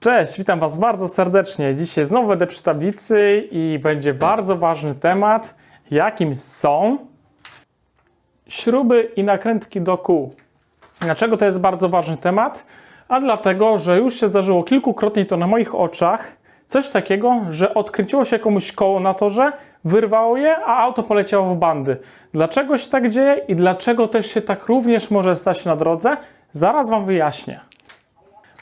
Cześć, witam Was bardzo serdecznie. Dzisiaj znowu będę przy tablicy i będzie bardzo ważny temat, jakim są śruby i nakrętki do kół. Dlaczego to jest bardzo ważny temat? A dlatego, że już się zdarzyło kilkukrotnie to na moich oczach coś takiego, że odkręciło się komuś koło na torze, wyrwało je, a auto poleciało w bandy. Dlaczego się tak dzieje i dlaczego też się tak również może stać na drodze? Zaraz Wam wyjaśnię.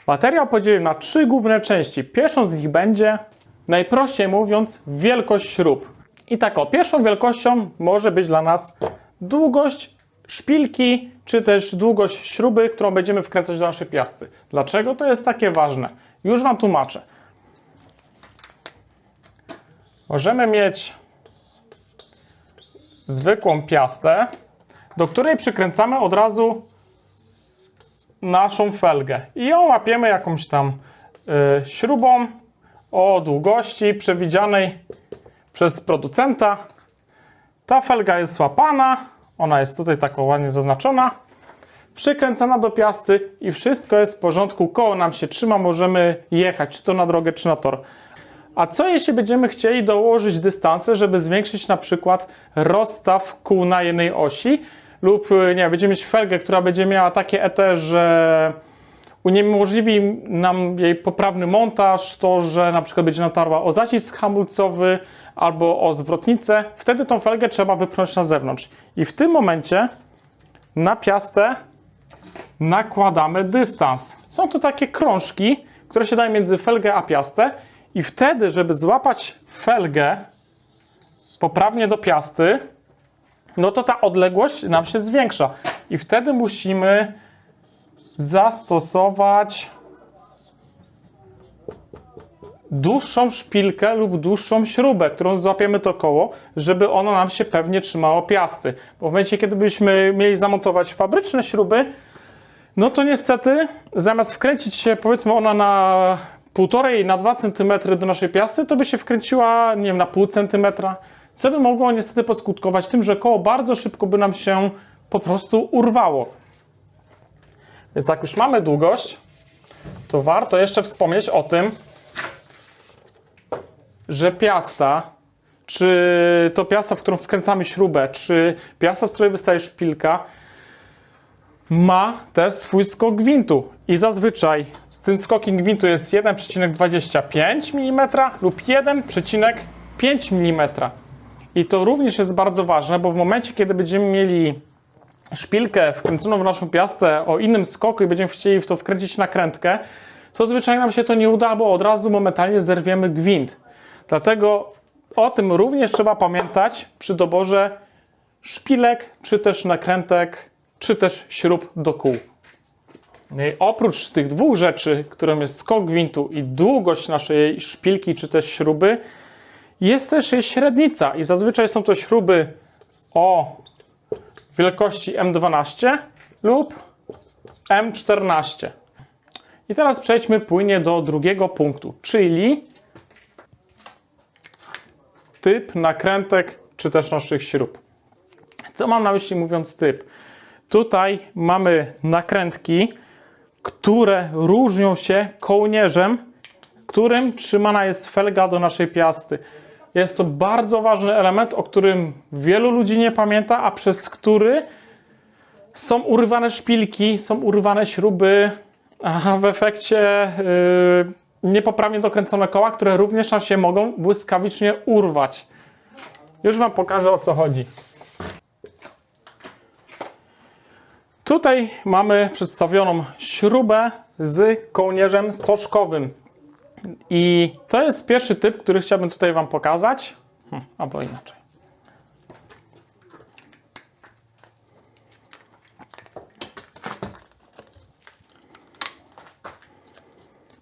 Materiał podzielił na trzy główne części. Pierwszą z nich będzie, najprościej mówiąc, wielkość śrub. I tak o, pierwszą wielkością może być dla nas długość szpilki, czy też długość śruby, którą będziemy wkręcać do naszej piasty. Dlaczego to jest takie ważne? Już Wam tłumaczę. Możemy mieć zwykłą piastę, do której przykręcamy od razu naszą felgę i ją łapiemy jakąś tam y, śrubą o długości przewidzianej przez producenta. Ta felga jest łapana, ona jest tutaj taką ładnie zaznaczona, przykręcana do piasty i wszystko jest w porządku, koło nam się trzyma, możemy jechać, czy to na drogę, czy na tor. A co jeśli będziemy chcieli dołożyć dystanse, żeby zwiększyć na przykład rozstaw kół na jednej osi lub nie wiem, będziemy mieć felgę, która będzie miała takie ET, że uniemożliwi nam jej poprawny montaż, to, że na przykład będzie natarła o zacisk hamulcowy albo o zwrotnicę, wtedy tą felgę trzeba wypchnąć na zewnątrz. I w tym momencie na piastę nakładamy dystans. Są to takie krążki, które się dają między felgę a piastę i wtedy, żeby złapać felgę poprawnie do piasty, no to ta odległość nam się zwiększa. I wtedy musimy zastosować dłuższą szpilkę lub dłuższą śrubę, którą złapiemy to koło, żeby ono nam się pewnie trzymało piasty. Bo w momencie, kiedy byśmy mieli zamontować fabryczne śruby, no to niestety zamiast wkręcić się powiedzmy ona na 1,5 na 2 cm do naszej piasty, to by się wkręciła, nie wiem, na pół centymetra, co by mogło niestety poskutkować tym, że koło bardzo szybko by nam się po prostu urwało. Więc jak już mamy długość, to warto jeszcze wspomnieć o tym, że piasta, czy to piasta, w którą wkręcamy śrubę, czy piasta, z której wystaje szpilka, ma też swój skok gwintu. I zazwyczaj z tym skokiem gwintu jest 1,25 mm lub 1,5 mm. I to również jest bardzo ważne, bo w momencie, kiedy będziemy mieli szpilkę wkręconą w naszą piastę o innym skoku i będziemy chcieli w to wkręcić nakrętkę, to zwyczajnie nam się to nie uda, bo od razu momentalnie zerwiemy gwint. Dlatego o tym również trzeba pamiętać przy doborze szpilek, czy też nakrętek, czy też śrub do kół. No oprócz tych dwóch rzeczy, którym jest skok gwintu i długość naszej szpilki, czy też śruby, jest też średnica i zazwyczaj są to śruby o wielkości M12 lub M14. I teraz przejdźmy płynnie do drugiego punktu, czyli typ nakrętek czy też naszych śrub. Co mam na myśli mówiąc typ? Tutaj mamy nakrętki, które różnią się kołnierzem, którym trzymana jest felga do naszej piasty. Jest to bardzo ważny element, o którym wielu ludzi nie pamięta, a przez który są urywane szpilki, są urywane śruby, a w efekcie yy, niepoprawnie dokręcone koła, które również nam się mogą błyskawicznie urwać. Już Wam pokażę o co chodzi. Tutaj mamy przedstawioną śrubę z kołnierzem stożkowym. I to jest pierwszy typ, który chciałbym tutaj Wam pokazać. Hm, albo inaczej.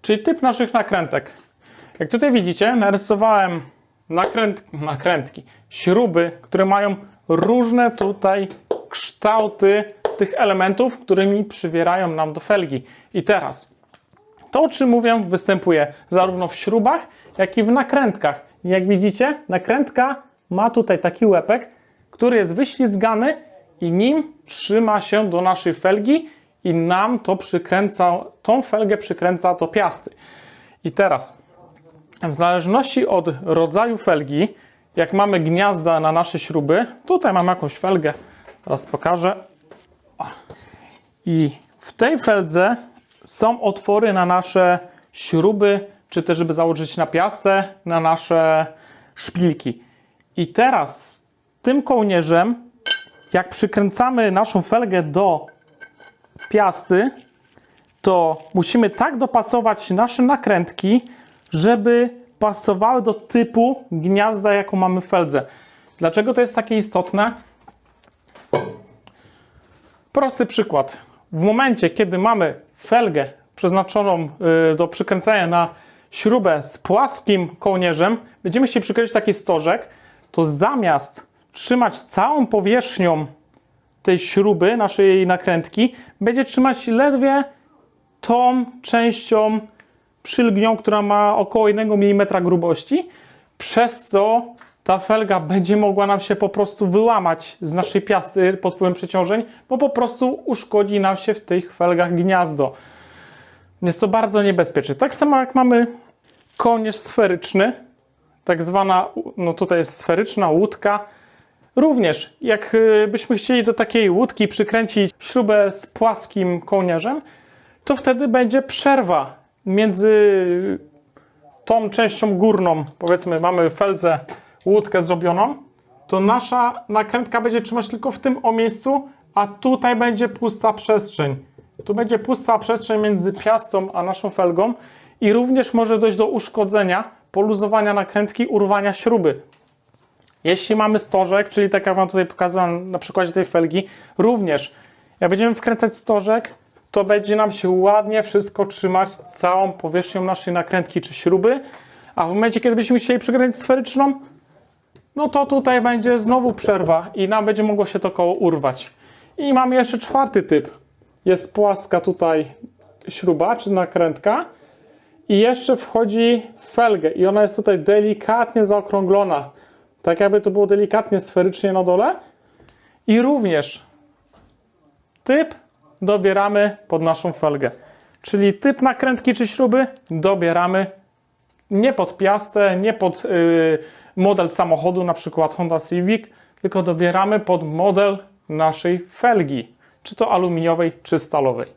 Czyli typ naszych nakrętek. Jak tutaj widzicie, narysowałem nakręt, nakrętki, śruby, które mają różne tutaj kształty tych elementów, którymi przywierają nam do felgi. I teraz to, o czym mówię, występuje zarówno w śrubach, jak i w nakrętkach. Jak widzicie, nakrętka ma tutaj taki łepek, który jest wyślizgany i nim trzyma się do naszej felgi i nam to przykręca, tą felgę przykręca do piasty. I teraz, w zależności od rodzaju felgi, jak mamy gniazda na nasze śruby, tutaj mam jakąś felgę, teraz pokażę. I w tej feldze są otwory na nasze śruby, czy też żeby założyć na piastę, na nasze szpilki. I teraz tym kołnierzem, jak przykręcamy naszą felgę do piasty, to musimy tak dopasować nasze nakrętki, żeby pasowały do typu gniazda, jaką mamy w feldze. Dlaczego to jest takie istotne? Prosty przykład. W momencie, kiedy mamy felgę przeznaczoną y, do przykręcania na śrubę z płaskim kołnierzem, będziemy chcieli przykręcić taki stożek, to zamiast trzymać całą powierzchnią tej śruby, naszej nakrętki, będzie trzymać ledwie tą częścią przylgnią, która ma około 1 mm grubości, przez co ta felga będzie mogła nam się po prostu wyłamać z naszej piasty pod wpływem przeciążeń, bo po prostu uszkodzi nam się w tych felgach gniazdo. Jest to bardzo niebezpieczne. Tak samo jak mamy kołnierz sferyczny, tak zwana, no tutaj jest sferyczna łódka. Również, jak y, chcieli do takiej łódki przykręcić śrubę z płaskim kołnierzem, to wtedy będzie przerwa między tą częścią górną, powiedzmy mamy feldze łódkę zrobioną, to nasza nakrętka będzie trzymać tylko w tym o miejscu, a tutaj będzie pusta przestrzeń. Tu będzie pusta przestrzeń między piastą a naszą felgą i również może dojść do uszkodzenia, poluzowania nakrętki, urwania śruby. Jeśli mamy stożek, czyli tak jak Wam tutaj pokazałem na przykładzie tej felgi, również jak będziemy wkręcać stożek, to będzie nam się ładnie wszystko trzymać całą powierzchnią naszej nakrętki czy śruby, a w momencie, kiedy byśmy chcieli przykręcić sferyczną, no to tutaj będzie znowu przerwa i nam będzie mogło się to koło urwać. I mamy jeszcze czwarty typ. Jest płaska tutaj śruba czy nakrętka i jeszcze wchodzi w felgę i ona jest tutaj delikatnie zaokrąglona. Tak jakby to było delikatnie sferycznie na dole. I również typ dobieramy pod naszą felgę. Czyli typ nakrętki czy śruby dobieramy nie pod piastę, nie pod yy, model samochodu, na przykład Honda Civic, tylko dobieramy pod model naszej felgi, czy to aluminiowej, czy stalowej.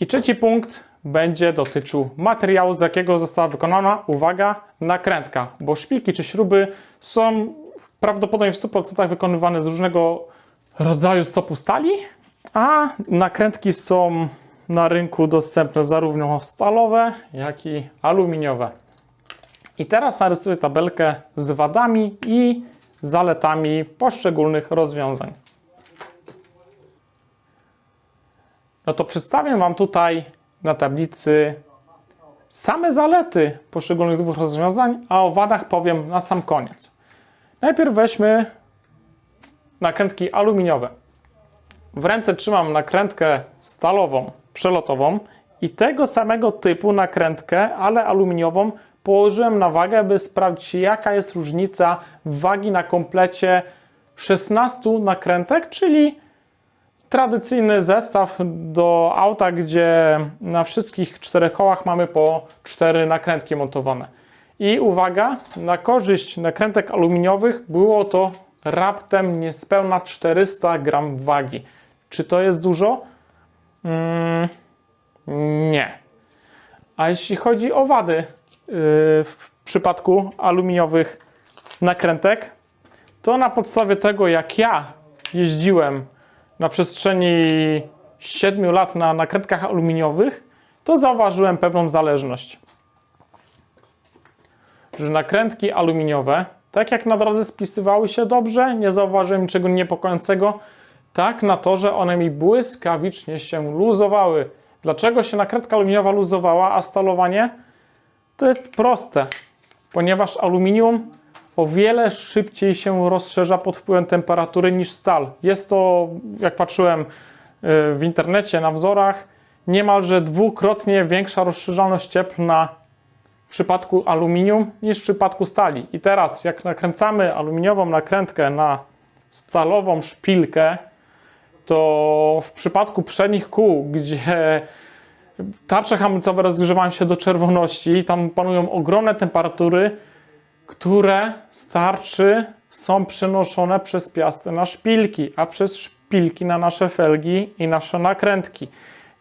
I trzeci punkt będzie dotyczył materiału, z jakiego została wykonana, uwaga, nakrętka, bo szpilki czy śruby są prawdopodobnie w 100% wykonywane z różnego rodzaju stopu stali, a nakrętki są na rynku dostępne zarówno stalowe, jak i aluminiowe. I teraz narysuję tabelkę z wadami i zaletami poszczególnych rozwiązań. No to przedstawię Wam tutaj na tablicy same zalety poszczególnych dwóch rozwiązań, a o wadach powiem na sam koniec. Najpierw weźmy nakrętki aluminiowe. W ręce trzymam nakrętkę stalową, przelotową i tego samego typu nakrętkę, ale aluminiową, położyłem na wagę, by sprawdzić, jaka jest różnica wagi na komplecie 16 nakrętek, czyli tradycyjny zestaw do auta, gdzie na wszystkich czterech kołach mamy po cztery nakrętki montowane. I uwaga, na korzyść nakrętek aluminiowych było to raptem niespełna 400 gram wagi. Czy to jest dużo? Mm, nie. A jeśli chodzi o wady w przypadku aluminiowych nakrętek, to na podstawie tego, jak ja jeździłem na przestrzeni 7 lat na nakrętkach aluminiowych, to zauważyłem pewną zależność. Że nakrętki aluminiowe, tak jak na drodze spisywały się dobrze, nie zauważyłem niczego niepokojącego, tak na to, że one mi błyskawicznie się luzowały. Dlaczego się nakrętka aluminiowa luzowała, a stalowanie? To jest proste, ponieważ aluminium o wiele szybciej się rozszerza pod wpływem temperatury niż stal. Jest to, jak patrzyłem y, w internecie na wzorach, niemalże dwukrotnie większa rozszerzalność cieplna w przypadku aluminium niż w przypadku stali. I teraz, jak nakręcamy aluminiową nakrętkę na stalową szpilkę, to w przypadku przednich kół, gdzie tarcze hamulcowe rozgrzewają się do czerwoności, tam panują ogromne temperatury, które z tarczy są przenoszone przez piastę na szpilki, a przez szpilki na nasze felgi i nasze nakrętki.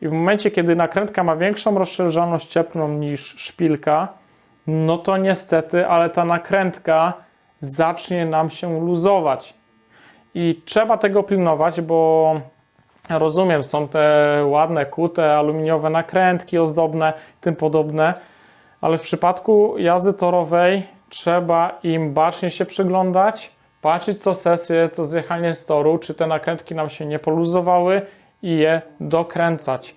I w momencie, kiedy nakrętka ma większą rozszerzalność cieplną niż szpilka, no to niestety, ale ta nakrętka zacznie nam się luzować. I trzeba tego pilnować, bo rozumiem, są te ładne, kute, aluminiowe nakrętki ozdobne, tym podobne, ale w przypadku jazdy torowej trzeba im bacznie się przyglądać, patrzeć co sesję, co zjechanie z toru, czy te nakrętki nam się nie poluzowały i je dokręcać.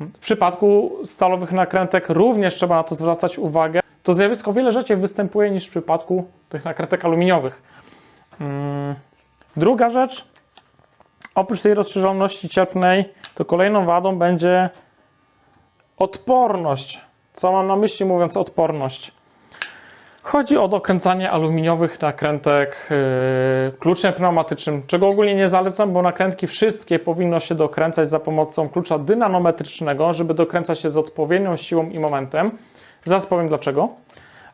W przypadku stalowych nakrętek również trzeba na to zwracać uwagę. To zjawisko wiele rzadziej występuje niż w przypadku tych nakrętek aluminiowych. Mm. Druga rzecz, oprócz tej rozszerzalności cieplnej, to kolejną wadą będzie odporność. Co mam na myśli mówiąc odporność? Chodzi o dokręcanie aluminiowych nakrętek yy, kluczem pneumatycznym, czego ogólnie nie zalecam, bo nakrętki wszystkie powinno się dokręcać za pomocą klucza dynanometrycznego, żeby dokręcać się z odpowiednią siłą i momentem. Zaraz powiem dlaczego.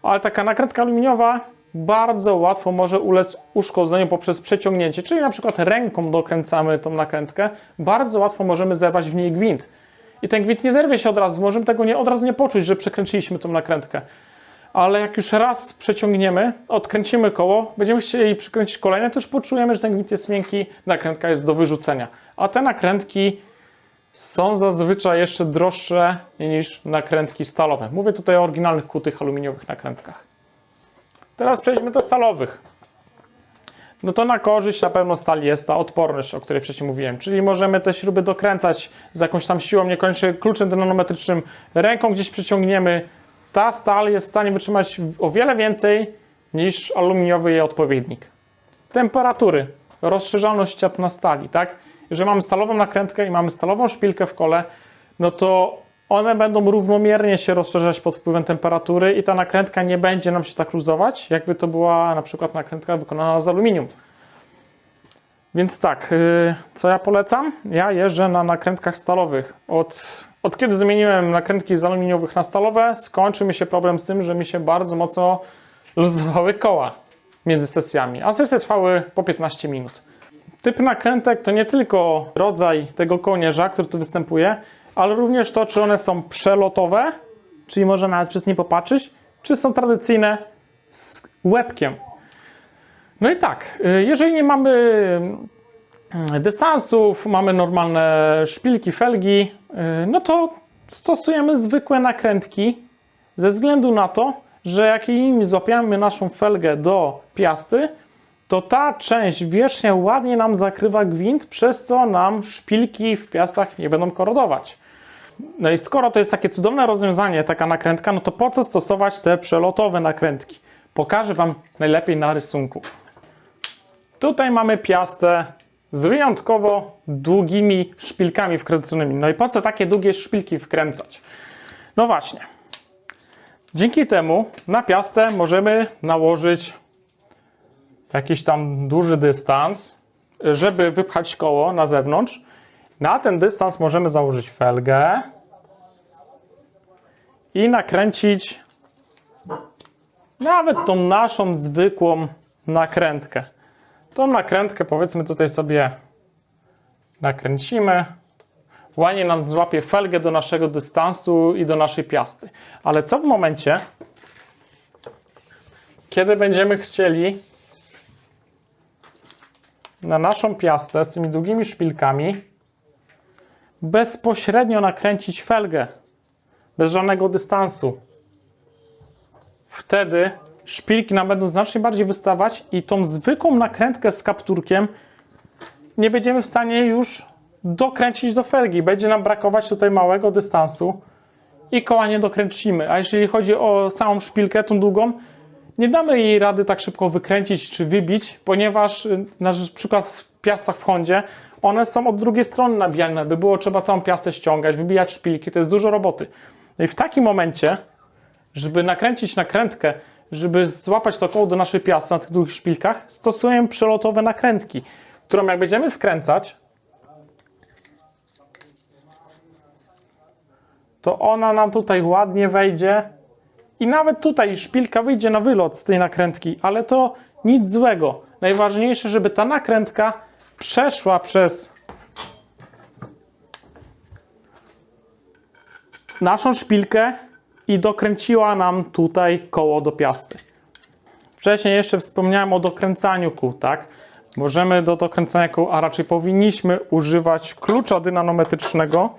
Ale taka nakrętka aluminiowa bardzo łatwo może ulec uszkodzeniu poprzez przeciągnięcie, czyli na przykład ręką dokręcamy tą nakrętkę, bardzo łatwo możemy zerwać w niej gwint. I ten gwint nie zerwie się od razu, możemy tego nie, od razu nie poczuć, że przekręciliśmy tą nakrętkę. Ale jak już raz przeciągniemy, odkręcimy koło, będziemy chcieli przykręcić kolejne, to już poczujemy, że ten gwint jest miękki, nakrętka jest do wyrzucenia. A te nakrętki są zazwyczaj jeszcze droższe niż nakrętki stalowe. Mówię tutaj o oryginalnych kutych aluminiowych nakrętkach. Teraz przejdźmy do stalowych. No to na korzyść na pewno stali jest ta odporność, o której wcześniej mówiłem. Czyli możemy te śruby dokręcać z jakąś tam siłą, niekoniecznie kluczem dynanometrycznym, ręką gdzieś przyciągniemy. Ta stal jest w stanie wytrzymać o wiele więcej niż aluminiowy jej odpowiednik. Temperatury, rozszerzalność ciepła stali, tak? Jeżeli mamy stalową nakrętkę i mamy stalową szpilkę w kole, no to one będą równomiernie się rozszerzać pod wpływem temperatury i ta nakrętka nie będzie nam się tak luzować, jakby to była na przykład nakrętka wykonana z aluminium. Więc tak, yy, co ja polecam? Ja jeżdżę na nakrętkach stalowych. Od, od kiedy zmieniłem nakrętki z aluminiowych na stalowe, skończył mi się problem z tym, że mi się bardzo mocno luzowały koła między sesjami, a sesje trwały po 15 minut. Typ nakrętek to nie tylko rodzaj tego kołnierza, który tu występuje, ale również to, czy one są przelotowe, czyli można nawet przez nie popatrzeć, czy są tradycyjne z łebkiem. No i tak, y, jeżeli nie mamy y, dystansów, mamy normalne szpilki, felgi, y, no to stosujemy zwykłe nakrętki ze względu na to, że jak nimi złapiamy naszą felgę do piasty, to ta część wierzchnia ładnie nam zakrywa gwint, przez co nam szpilki w piastach nie będą korodować. No i skoro to jest takie cudowne rozwiązanie, taka nakrętka, no to po co stosować te przelotowe nakrętki? Pokażę Wam najlepiej na rysunku. Tutaj mamy piastę z wyjątkowo długimi szpilkami wkręconymi. No i po co takie długie szpilki wkręcać? No właśnie. Dzięki temu na piastę możemy nałożyć jakiś tam duży dystans, żeby wypchać koło na zewnątrz. Na ten dystans możemy założyć felgę i nakręcić nawet tą naszą zwykłą nakrętkę. Tą nakrętkę powiedzmy tutaj sobie nakręcimy. Ładnie nam złapie felgę do naszego dystansu i do naszej piasty. Ale co w momencie, kiedy będziemy chcieli na naszą piastę z tymi długimi szpilkami bezpośrednio nakręcić felgę, bez żadnego dystansu. Wtedy szpilki nam będą znacznie bardziej wystawać i tą zwykłą nakrętkę z kapturkiem nie będziemy w stanie już dokręcić do felgi. Będzie nam brakować tutaj małego dystansu i koła nie dokręcimy. A jeśli chodzi o samą szpilkę, tą długą, nie damy jej rady tak szybko wykręcić czy wybić, ponieważ y, na przykład piastach w Hondzie one są od drugiej strony nabijane, by było trzeba całą piastę ściągać, wybijać szpilki, to jest dużo roboty. No i w takim momencie, żeby nakręcić nakrętkę, żeby złapać to koło do naszej piasty na tych długich szpilkach, stosujemy przelotowe nakrętki, którą jak będziemy wkręcać, to ona nam tutaj ładnie wejdzie i nawet tutaj szpilka wyjdzie na wylot z tej nakrętki, ale to nic złego. Najważniejsze, żeby ta nakrętka przeszła przez naszą szpilkę i dokręciła nam tutaj koło do piasty. Wcześniej jeszcze wspomniałem o dokręcaniu kół, tak? Możemy do dokręcania kół, a raczej powinniśmy używać klucza dynanometrycznego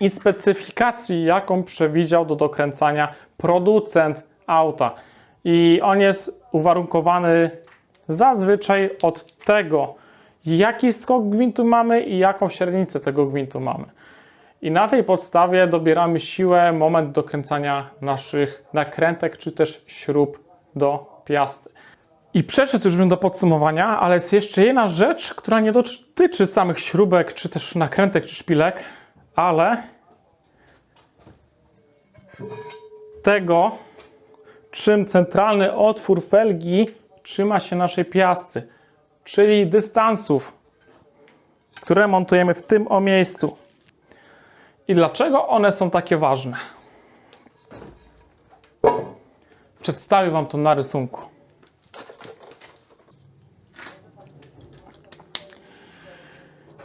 i specyfikacji, jaką przewidział do dokręcania producent auta. I on jest uwarunkowany zazwyczaj od tego, jaki skok gwintu mamy i jaką średnicę tego gwintu mamy. I na tej podstawie dobieramy siłę, moment dokręcania naszych nakrętek czy też śrub do piasty. I przeszedł już bym do podsumowania, ale jest jeszcze jedna rzecz, która nie dotyczy samych śrubek, czy też nakrętek, czy szpilek, ale tego, czym centralny otwór felgi trzyma się naszej piasty, czyli dystansów, które montujemy w tym o miejscu. I dlaczego one są takie ważne? Przedstawię Wam to na rysunku.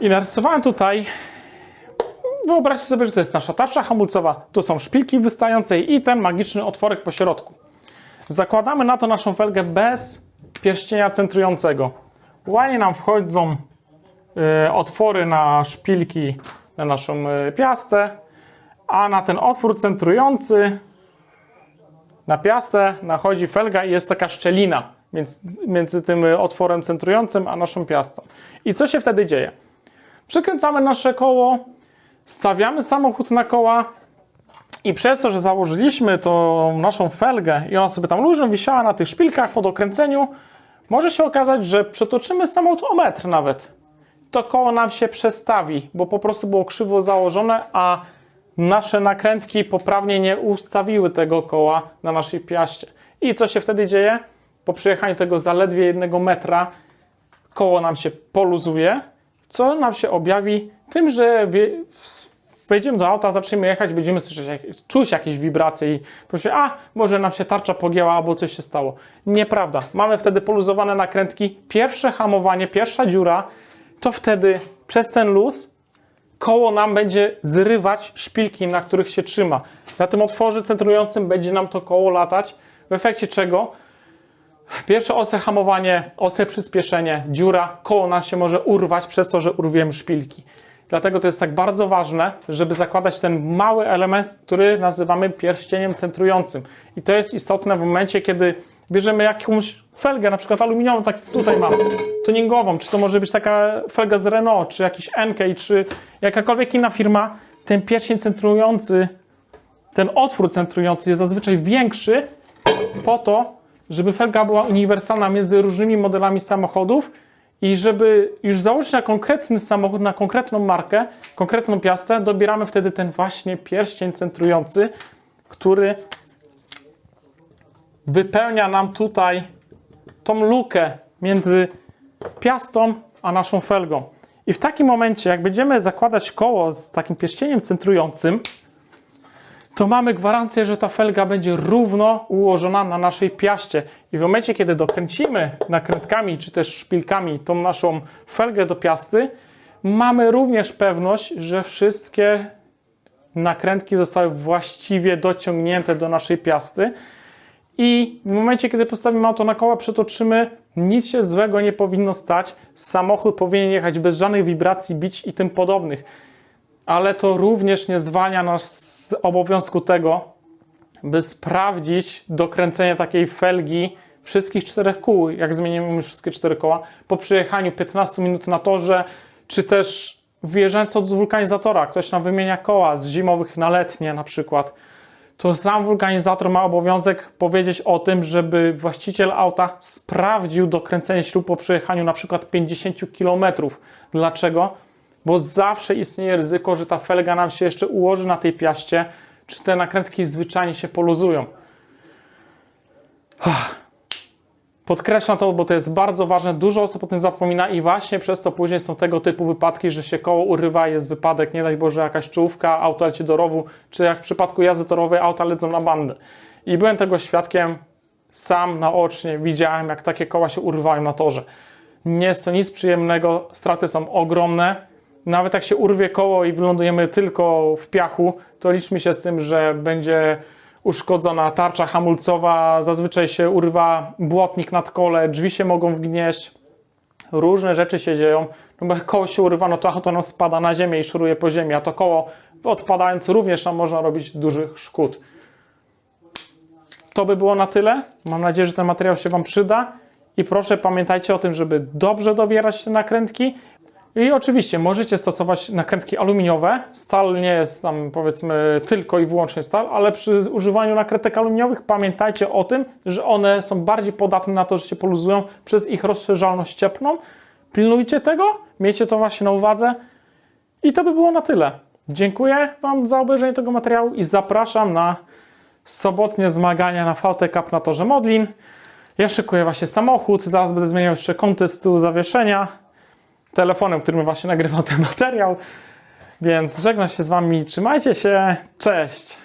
I narysowałem tutaj. Wyobraźcie sobie, że to jest nasza tarcza hamulcowa. Tu są szpilki wystające i ten magiczny otworek po środku. Zakładamy na to naszą felgę bez pierścienia centrującego. Ładnie nam wchodzą y, otwory na szpilki na naszą y, piastę, a na ten otwór centrujący na piastę nachodzi felga i jest taka szczelina między, tym otworem centrującym a naszą piastą. I co się wtedy dzieje? Przykręcamy nasze koło, stawiamy samochód na koła i przez to, że założyliśmy tą naszą felgę i ona sobie tam luźno wisiała na tych szpilkach po dokręceniu, może się okazać, że przetoczymy samochód o metr nawet. To koło nam się przestawi, bo po prostu było krzywo założone, a nasze nakrętki poprawnie nie ustawiły tego koła na naszej piaście. I co się wtedy dzieje? Po przejechaniu tego zaledwie jednego metra koło nam się poluzuje, co nam się objawi tym, że wie, wejdziemy do auta, zaczniemy jechać, będziemy słyszeć, czuć jakieś wibracje i pomyśleć, a może nam się tarcza pogięła albo coś się stało. Nieprawda. Mamy wtedy poluzowane nakrętki. Pierwsze hamowanie, pierwsza dziura, to wtedy przez ten luz koło nam będzie zrywać szpilki, na których się trzyma. Na tym otworze centrującym będzie nam to koło latać, w efekcie czego Pierwsze ostre hamowanie, ostre przyspieszenie, dziura, koło nam się może urwać przez to, że urwiemy szpilki. Dlatego to jest tak bardzo ważne, żeby zakładać ten mały element, który nazywamy pierścieniem centrującym. I to jest istotne w momencie, kiedy bierzemy jakąś felgę, na przykład aluminiową, tak tutaj mam, tuningową, czy to może być taka felga z Renault, czy jakiś NK, czy jakakolwiek inna firma, ten pierścień centrujący, ten otwór centrujący jest zazwyczaj większy po to, żeby felga była uniwersalna między różnymi modelami samochodów i żeby już założyć na konkretny samochód, na konkretną markę, konkretną piastę, dobieramy wtedy ten właśnie pierścień centrujący, który wypełnia nam tutaj tą lukę między piastą a naszą felgą. I w takim momencie, jak będziemy zakładać koło z takim pierścieniem centrującym, to mamy gwarancję, że ta felga będzie równo ułożona na naszej piaście. I w momencie, kiedy dokręcimy nakrętkami czy też szpilkami tą naszą felgę do piasty, mamy również pewność, że wszystkie nakrętki zostały właściwie dociągnięte do naszej piasty. I w momencie, kiedy postawimy auto na koła, przetoczymy, nic się złego nie powinno stać. Samochód powinien jechać bez żadnych wibracji, bić i tym podobnych ale to również nie zwalnia nas z obowiązku tego, by sprawdzić dokręcenie takiej felgi wszystkich czterech kół, jak zmienimy wszystkie cztery koła, po przejechaniu 15 minut na torze, czy też wyjeżdżając od wulkanizatora, ktoś nam wymienia koła z zimowych na letnie na przykład, to sam wulkanizator ma obowiązek powiedzieć o tym, żeby właściciel auta sprawdził dokręcenie śrub po przejechaniu na przykład 50 km. Dlaczego? Bo zawsze istnieje ryzyko, że ta felga nam się jeszcze ułoży na tej piaście, czy te nakrętki zwyczajnie się poluzują. Podkreślam to, bo to jest bardzo ważne. Dużo osób o tym zapomina i właśnie przez to później są tego typu wypadki, że się koło urywa, jest wypadek, nie daj Boże, jakaś czołówka, auto leci do rowu, czy jak w przypadku jazdy torowej, auta lecą na bandę. I byłem tego świadkiem, sam naocznie widziałem, jak takie koła się urywają na torze. Nie jest to nic przyjemnego, straty są ogromne. Nawet jak się urwie koło i wylądujemy tylko w piachu, to liczmy się z tym, że będzie uszkodzona tarcza hamulcowa, zazwyczaj się urywa błotnik nad kole, drzwi się mogą wgnieść, różne rzeczy się dzieją. No bo jak koło się urywa, no to auto nam spada na ziemię i szuruje po ziemi, a to koło odpadając również nam można robić dużych szkód. To by było na tyle. Mam nadzieję, że ten materiał się Wam przyda. I proszę pamiętajcie o tym, żeby dobrze dobierać te nakrętki. I oczywiście możecie stosować nakrętki aluminiowe. Stal nie jest tam powiedzmy tylko i wyłącznie stal, ale przy używaniu nakrętek aluminiowych pamiętajcie o tym, że one są bardziej podatne na to, że się poluzują przez ich rozszerzalność cieplną. Pilnujcie tego, miejcie to właśnie na uwadze. I to by było na tyle. Dziękuję Wam za obejrzenie tego materiału i zapraszam na sobotnie zmagania na VT Cup na torze Modlin. Ja szykuję właśnie samochód, zaraz będę zmieniał jeszcze kąty z tyłu zawieszenia, telefonem, którym właśnie nagrywam ten materiał. Więc żegnam się z Wami, trzymajcie się, cześć!